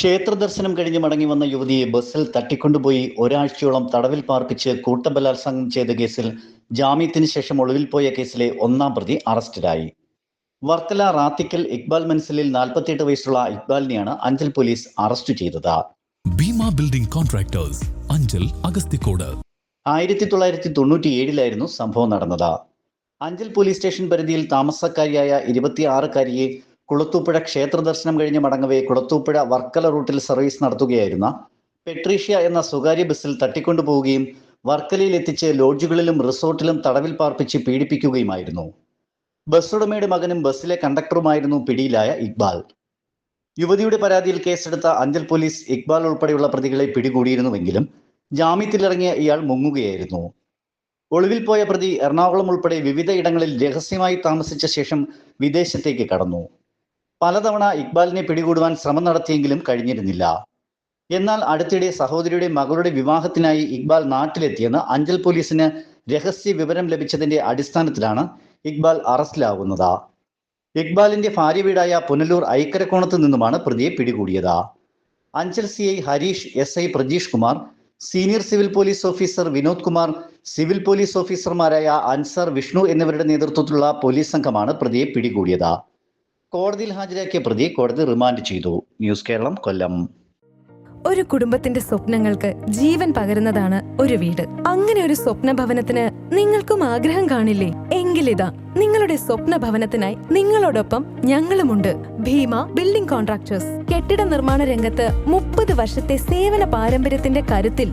ക്ഷേത്ര ദർശനം കഴിഞ്ഞ് മടങ്ങി വന്ന യുവതിയെ ബസ്സിൽ തട്ടിക്കൊണ്ടുപോയി ഒരാഴ്ചയോളം തടവിൽ പാർപ്പിച്ച് കൂട്ടബലാത്സംഗം ചെയ്ത കേസിൽ ജാമ്യത്തിന് ശേഷം ഒളിവിൽ പോയ കേസിലെ ഒന്നാം പ്രതി അറസ്റ്റിലായി. വർക്കല റാത്തിക്കൽ ഇക്ബാൽ മൻസിലിൽ നാൽപ്പത്തിയെട്ട് വയസ്സുള്ള ഇക്ബാലിനെയാണ് അഞ്ചൽ പോലീസ് അറസ്റ്റ് ചെയ്തത്. Bheema building contractors Anchal Agasthikode. ആയിരത്തി തൊള്ളായിരത്തി തൊണ്ണൂറ്റി ഏഴിലായിരുന്നു സംഭവം നടന്നത്. അഞ്ചൽ പോലീസ് സ്റ്റേഷൻ പരിധിയിൽ താമസക്കാരിയായ ഇരുപത്തിയാറുകാരിയെ കുളത്തൂപ്പുഴ ക്ഷേത്ര ദർശനം കഴിഞ്ഞ് മടങ്ങവേ കുളത്തൂപ്പുഴ വർക്കല റൂട്ടിൽ സർവീസ് നടത്തുകയായിരുന്ന പെട്രീഷ്യ എന്ന സ്വകാര്യ ബസ്സിൽ തട്ടിക്കൊണ്ടുപോവുകയും വർക്കലയിൽ എത്തിച്ച് ലോഡ്ജുകളിലും റിസോർട്ടിലും തടവിൽ പാർപ്പിച്ച് പീഡിപ്പിക്കുകയുമായിരുന്നു. ബസ് ഉടമയുടെ മകനും ബസ്സിലെ കണ്ടക്ടറുമായിരുന്നു പിടിയിലായ ഇക്ബാൽ. യുവതിയുടെ പരാതിയിൽ കേസെടുത്ത അഞ്ചൽ പോലീസ് ഇക്ബാൽ ഉൾപ്പെടെയുള്ള പ്രതികളെ പിടികൂടിയിരുന്നുവെങ്കിലും ജാമ്യത്തിലിറങ്ങിയ ഇയാൾ മുങ്ങുകയായിരുന്നു. ഒളിവിൽ പോയ പ്രതി എറണാകുളം ഉൾപ്പെടെ വിവിധ ഇടങ്ങളിൽ രഹസ്യമായി താമസിച്ച ശേഷം വിദേശത്തേക്ക് കടന്നു. പലതവണ ഇക്ബാലിനെ പിടികൂടുവാൻ ശ്രമം നടത്തിയെങ്കിലും കഴിഞ്ഞിരുന്നില്ല. എന്നാൽ അടുത്തിടെ സഹോദരിയുടെ മകളുടെ വിവാഹത്തിനായി ഇക്ബാൽ നാട്ടിലെത്തിയെന്ന് അഞ്ചൽ പോലീസിന് രഹസ്യ വിവരം ലഭിച്ചതിന്റെ അടിസ്ഥാനത്തിലാണ് ഇക്ബാൽ അറസ്റ്റിലാകുന്നത് ഇക്ബാലിന്റെ ഭാര്യ വീടായ പുനലൂർ ഐക്കരക്കോണത്ത് നിന്നുമാണ് പ്രതിയെ പിടികൂടിയത്. Anchal C I Harish S I Prajeesh Kumar senior civil police officer Vinod Kumar civil police ഓഫീസർമാരായ അൻസർ വിഷ്ണു എന്നിവരുടെ നേതൃത്വത്തിലുള്ള പോലീസ് സംഘമാണ് പ്രതിയെ പിടികൂടിയത്. കോടതിയിൽ ഹാജരാക്കിയ പ്രതിയെ കോടതി റിമാൻഡ് ചെയ്തു. ന്യൂസ് കേരളം കൊല്ലം. ഒരു കുടുംബത്തിന്റെ സ്വപ്നങ്ങൾക്ക് ജീവൻ പകരുന്നതാണ് ഒരു വീട്. അങ്ങനെ ഒരു സ്വപ്ന ഭവനത്തിന് നിങ്ങൾക്കും ആഗ്രഹം കാണില്ലേ? എങ്കിലിതാ നിങ്ങളുടെ സ്വപ്ന ഭവനത്തിനായി നിങ്ങളോടൊപ്പം ഞങ്ങളുമുണ്ട്. Bheema building contractors. കെട്ടിട നിർമ്മാണ രംഗത്ത് മുപ്പത് വർഷത്തെ സേവന പാരമ്പര്യത്തിന്റെ കരുത്തിൽ